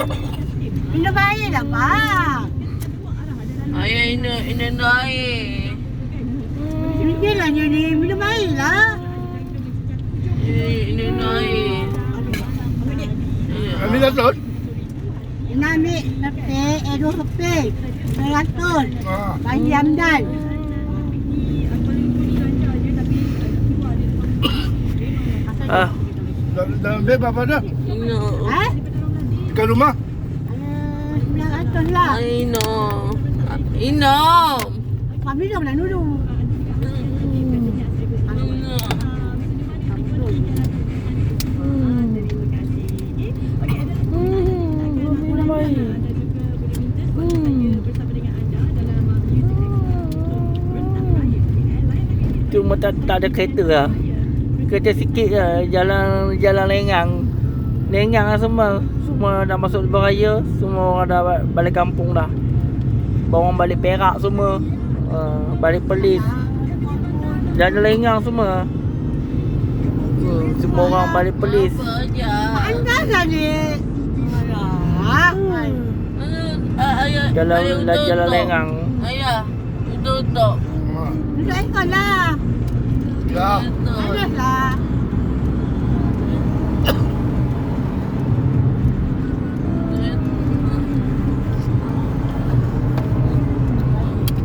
Minum air lah, Pak. Ayah ina ina naik. Ini lah ni, minum air lah. Ina naik. Ambil Datuk. Ini ambil lepe, eh dua lepe. Seratus. Ha. Bagi Hamdan. Ah, Dah dah ambil berapa dah? Ina. Ha? Dekat rumah? Uh, Sembilan ratus lah. Ina. Ina. Kau minum lah dulu. Ina. cuma tak, tak ada kereta lah. Kereta sikit lah. Jalan jalan lengang. Lengang lah semua. Semua dah masuk lebuh raya. Semua orang dah ba- balik kampung dah. Bawang balik Perak semua. Uh, balik Perlis. Jalan lengang semua. Hmm, semua orang balik. Alah. Ah, Ayah. Jalan ayah untuk- jalan untuk. lengang. Ayah. Ekor lah. Dah. Panas lah.